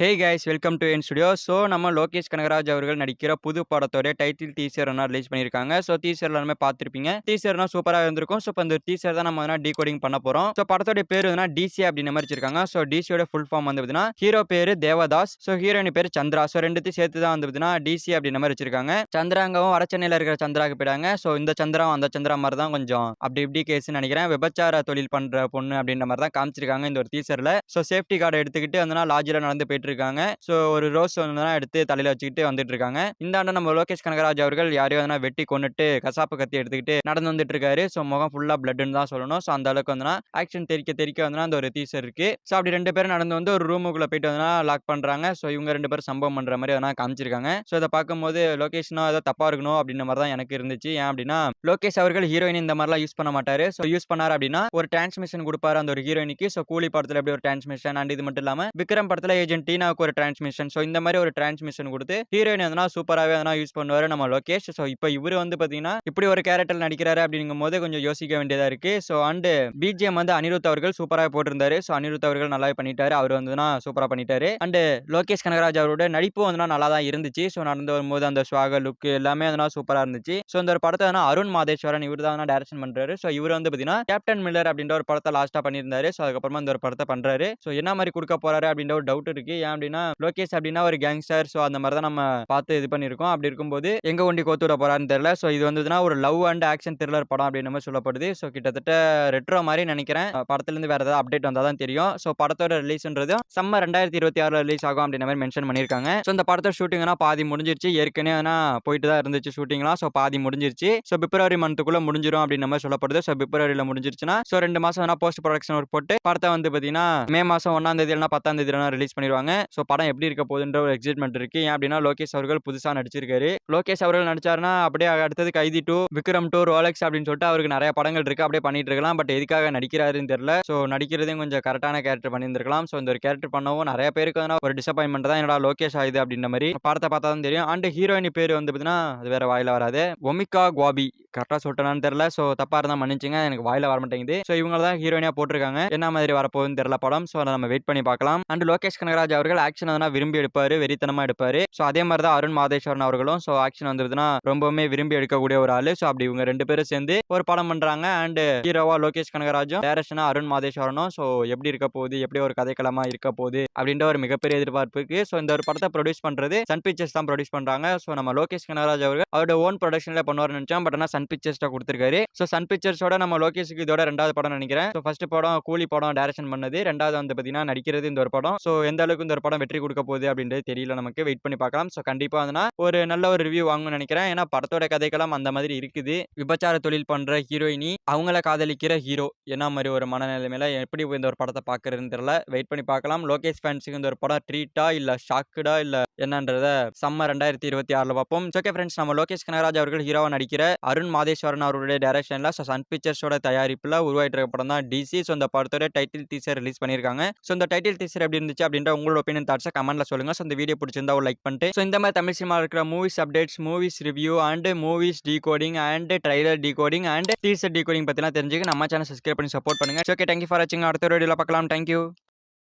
Hey guys welcome to என் studio so நம்ம லோகேஷ் கனகராஜ் அவர்கள் நடிக்கிற புது படத்தோட டைட்டில் டீசர் ஒன்றா ரிலீஸ் பண்ணியிருக்காங்க. ஸோ டீசர் எல்லாமே பார்த்துருப்பீங்க. டீசர்னா சூப்பராக இருந்திருக்கும். ஸோ இப்போ இந்த டீசர் தான் நம்ம வந்து டீகோடிங் பண்ண போகிறோம் ஸோ படத்தோட பேர் வந்து டிசி அப்படின்னு மாதிரி வச்சிருக்காங்க. ஸோ டிசியோட ஃபுல் ஃபார்ம் வந்து பார்த்தீங்கன்னா ஹீரோ பேர் தேவதாஸ். ஸோ ஹீரோயின் பேர் சந்திரா. ஸோ ரெண்டுத்தையும் சேர்த்து தான் வந்து பார்த்தீங்கன்னா டிசி அப்படின்ற மாதிரி வச்சிருக்காங்க. சந்திராங்கவும் வட சென்னையில் இருக்கிற சந்திராக்கு போயிட்டாங்க. ஸோ இந்த சந்திரா அந்த சந்திரா மாதிரி தான் கொஞ்சம் அப்படி இப்படி கேஸ்னு நினைக்கிறேன். விபச்சார தொழில் பண்ணுற பொண்ணு அப்படின்ற மாதிரி தான் காமிச்சிருக்காங்க இந்த ஒரு டீசரில் ஸோ சேஃப்டி கார்டை எடுத்துக்கிட்டு வந்து லாஜில் நடந்து போயிட்டு இருக்காங்க ஸோ ஒரு ரோஸ் வந்து எடுத்து தலையில வச்சுக்கிட்டு வந்துட்டு இருக்காங்க இந்த ஆண்டு நம்ம லோகேஷ் கனகராஜ் அவர்கள் யாரையும் வந்து வெட்டி கொண்டுட்டு கசாப்பு கத்தி எடுத்துக்கிட்டு நடந்து வந்துட்டு இருக்காரு ஸோ முகம் ஃபுல்லா பிளட்னு தான் சொல்லணும். ஸோ அந்த அளவுக்கு வந்து ஆக்ஷன் தெரிக்க தெரிக்க வந்து அந்த ஒரு தீசர் இருக்கு. ஸோ அப்படி ரெண்டு பேரும் நடந்து வந்து ஒரு ரூமுக்குள்ள போயிட்டு வந்து லாக் பண்றாங்க. ஸோ இவங்க ரெண்டு பேரும் சம்பவம் பண்ற மாதிரி எதனா காமிச்சிருக்காங்க. ஸோ இதை பார்க்கும்போது லோகேஷ்னா ஏதோ தப்பா இருக்கணும் அப்படின்ற மாதிரி தான் எனக்கு இருந்துச்சு. ஏன் அப்படின்னா லோகேஷ் அவர்கள் ஹீரோயின் இந்த மாதிரிலாம் யூஸ் பண்ண மாட்டாரு. ஸோ யூஸ் பண்ணாரு அப்படின்னா ஒரு டிரான்ஸ்மிஷன் கொடுப்பாரு அந்த ஒரு ஹீரோயினுக்கு ஸோ கூலி படத்துல எப்படி ஒரு டிரான்ஸ்மிஷன் அண்ட் இது மட்டும் இல்லாம விக்ரம் படத்துல ஏஜென்ட் டீனாவுக்கு ஒரு டிரான்ஸ்மிஷன் ஸோ இந்த மாதிரி ஒரு டிரான்ஸ்மிஷன் கொடுத்து ஹீரோயின் எதனா சூப்பராகவே எதனா யூஸ் பண்ணுவாரு நம்ம லோகேஷ் ஸோ இப்போ இவர் வந்து பாத்தீங்கன்னா இப்படி ஒரு கேரக்டர் நடிக்கிறாரு அப்படிங்கும் போது கொஞ்சம் யோசிக்க வேண்டியதா இருக்கு. ஸோ அண்டு பிஜிஎம் வந்து அனிருத் அவர்கள் சூப்பராக போட்டிருந்தாரு. ஸோ அனிருத் அவர்கள் நல்லாவே பண்ணிட்டாரு. அவர் வந்துனா சூப்பராக பண்ணிட்டாரு. அண்டு லோகேஷ் கனகராஜ் அவரோட நடிப்பு வந்து நல்லா தான் இருந்துச்சு. ஸோ நடந்து வரும்போது அந்த ஸ்வாக லுக் எல்லாமே அதெல்லாம் சூப்பராக இருந்துச்சு. ஸோ இந்த ஒரு படத்தை வந்து அருண் மாதேஸ்வரன் இவர் தான் டேரக்ஷன் பண்றாரு. ஸோ இவர் வந்து பார்த்தீங்கன்னா கேப்டன் மில்லர் அப்படின்ற ஒரு படத்தை லாஸ்ட்டாக பண்ணியிருந்தாரு. ஸோ அதுக்கப்புறமா இந்த ஒரு படத்தை பண்றாரு. ஸோ என்ன மாதிரி கொடுக்க போறாரு அப்படின்ற ஒரு டவுட் இருக்கு. ஏன் அப்படின்னா லோகேஷ் அப்படின்னா ஒரு கேங்ஸ்டர் ஸோ அந்த மாதிரி தான் நம்ம பார்த்து இது பண்ணியிருக்கோம். அப்படி இருக்கும்போது எங்கே ஒண்டி கோத்து விட போறான்னு தெரியல. ஸோ இது வந்ததுன்னா ஒரு லவ் அண்ட் ஆக்ஷன் த்ரில்லர் படம் அப்படின்னு மாதிரி சொல்லப்படுது. ஸோ கிட்டத்தட்ட ரெட்ரோ மாதிரி நினைக்கிறேன். படத்துலேருந்து வேறு வேற ஏதாவது அப்டேட் வந்தால் தான் தெரியும். ஸோ படத்தோட ரிலீஸ்ன்றது சம்மர் ரெண்டாயிரத்தி இருபத்தி ஆறுல ரிலீஸ் ஆகும் அப்படின்ற மாதிரி மென்ஷன் பண்ணியிருக்காங்க. ஸோ இந்த படத்தோட ஷூட்டிங்னா பாதி முடிஞ்சிருச்சு. ஏற்கனவே ஆனா போயிட்டு தான் இருந்துச்சு ஷூட்டிங்லாம் ஸோ பாதி முடிஞ்சிருச்சு. ஸோ பிப்ரவரி மந்த்துக்குள்ள முடிஞ்சிரும் அப்படின்ற மாதிரி சொல்லப்படுது. ஸோ பிப்ரவரியில் முடிஞ்சிருச்சுன்னா ஸோ ரெண்டு மாதம் வேணா போஸ்ட் ப்ரொடக்ஷன் ஒர்க் போட்டு படத்தை வந்து பார்த்தீங்கன்னா மே மாதம் ஒன்றாம் தேதி இல்லைனா பத்தாம் தேதி ரிலீஸ் பண்ணிடுவாங்க. ஸோ படம் எப்படி இருக்க போகுதுன்ற ஒரு எக்ஸைட்மெண்ட் இருக்கு. ஏன் அப்படின்னா லோகேஷ் அவர்கள் புதுசாக நடிச்சிருக்காரு. லோகேஷ் அவர்கள் நடிச்சாருன்னா அப்படியே அடுத்தது Kaithi to Vikram to Rolex அப்படின்னு சொல்லிட்டு அவருக்கு நிறைய படங்கள் இருக்கு. அப்படியே பண்ணிட்டு இருக்கலாம். பட் எதுக்காக நடிக்கிறாருன்னு தெரியல. ஸோ நடிக்கிறதையும் கொஞ்சம் கரெக்டான கேரக்டர் பண்ணியிருந்திருக்கலாம். ஸோ இந்த ஒரு கேரக்டர் பண்ணவும் நிறைய பேருக்கு வந்து ஒரு டிசப்பாயின்மெண்ட் தான். என்னடா லோகேஷ் ஆயுது அப்படின்ற மாதிரி படத்தை பார்த்தா தான் தெரியும். அண்ட் ஹீரோயின் பேர் வந்து பார்த்தீங்கன்னா அது வேற வாயில வராது. ஒமிகா குவாபி. கரெக்டாக சொல்லிட்டேனான்னு தெரியல. ஸோ தப்பா இருந்தால் மன்னிச்சுங்க. எனக்கு வாயில வர மாட்டேங்குது. ஸோ இவங்க தான் ஹீரோயினா போட்டிருக்காங்க. என்ன மாதிரி வரப்போகுதுன்னு தெரியல படம். ஸோ அதை நம்ம வெயிட் பண்ணி பார்க்கலாம். அண்ட் லோகேஷ் கனகராஜ் அவர்கள் ஆக்ஷன் அதனா விரும்பி எடுப்பாரு வெறித்தனமாக எடுப்பார். ஸோ அதே மாதிரி தான் அருண் மாதேஸ்வரன் அவர்களும். ஸோ ஆக்ஷன் வந்துருதுன்னா ரொம்பவுமே விரும்பி எடுக்கக்கூடிய ஒரு ஆள். ஸோ அப்படி இவங்க ரெண்டு பேரும் சேர்ந்து ஒரு படம் பண்ணுறாங்க அண்ட் ஹீரோவா லோகேஷ் கனகராஜும் டேரக்ஷனா அருண் மாதேஸ்வரனும். ஸோ எப்படி இருக்க போகுது எப்படி ஒரு கதைக்களமாக இருக்க போகுது அப்படின்ற ஒரு மிகப்பெரிய எதிர்பார்ப்புக்கு. ஸோ இந்த ஒரு படத்தை ப்ரொடியூஸ் பண்ணுறது சன் பிக்சர்ஸ் தான் ப்ரொடியூஸ் பண்ணுறாங்க ஸோ நம்ம லோகேஷ் கனகராஜ் அவர்கள் அவரோட ஓன் ப்ரொடக்ஷனில் பண்ணுவார்னு நினச்சோம் பட் ஆனால் சன் பிக்சர்ஸ் கொடுத்துருக்காரு. ஸோ சன் பிக்சர்ஸோட நம்ம லோகேஷுக்கு இதோட ரெண்டாவது படம் நினைக்கிறேன். ஸோ ஃபர்ஸ்ட் படம் கூலி படம் டேரக்ஷன் பண்ணது. ரெண்டாவது வந்து பார்த்தீங்கன்னா நடிக்கிறது இந்த ஒரு படம். ஸோ எந்த அளவுக்கு இந்த ஒரு படம் வெற்றி கொடுக்க போகுது அப்படின்றது தெரியல. நமக்கு வெயிட் பண்ணி பார்க்கலாம். ஸோ கண்டிப்பாக வந்து ஒரு நல்ல ஒரு ரிவ்யூ வாங்கணும்னு நினைக்கிறேன். ஏன்னா படத்தோட கதைக்கெல்லாம் அந்த மாதிரி இருக்குது. விபச்சார தொழில் பண்ணுற ஹீரோயினி அவங்கள காதலிக்கிற ஹீரோ என்ன மாதிரி ஒரு மனநிலைமையில எப்படி இந்த ஒரு படத்தை பார்க்கறதுன்னு தெரியல. வெயிட் பண்ணி பார்க்கலாம். லோகேஷ் ஃபேன்ஸுக்கு இந்த ஒரு படம் ட்ரீட்டா இல்லை ஷாக்குடா இல்லை? என்னன்றத சம்ம ரெண்டாயிரத்தி இருபத்தி ஆறுல பார்ப்போம். ஓகே ஃப்ரெண்ட்ஸ் நம்ம லோகேஷ் கனகராஜ் அவர்கள் ஹீரோவா நடிக்கிற அருண் மாதேஸ்வரன் அவருடைய டைரக்ஷன்ல ஸோ சன் பிக்சர்ஸோட தயாரிப்புல உருவாயிட்டு இருக்க படம் தான் டிசி ஸோ அந்த படத்தோட டைட்டில் டீசர் ரிலீஸ் பண்ணியிருக்காங்க. ஸோ இந்த டைட்டில் டீசர் எப்படி இருந்துச்சு அப்படின்ற உங்களோட ஒப்பீனியன் தாட்ஸை கமெண்ட்ல சொல்லுங்க. ஸோ இந்த வீடியோ பிடிச்சிருந்தா ஒரு லைக் பண்ணிட்டு ஸோ இந்த மாதிரி தமிழ் சினிமா இருக்கிற movies updates movies review and movies decoding and trailer decoding and teaser decoding பத்திலாம் தெரிஞ்சுக்க நம்ம சேனல் சப்ஸ்கிரைப் பண்ணி சப்போர்ட் பண்ணுங்க. ஓகே தேங்க்யூ ஃபார் வாட்சிங் அடுத்த வீடியோல பார்க்கலாம். தேங்க்யூ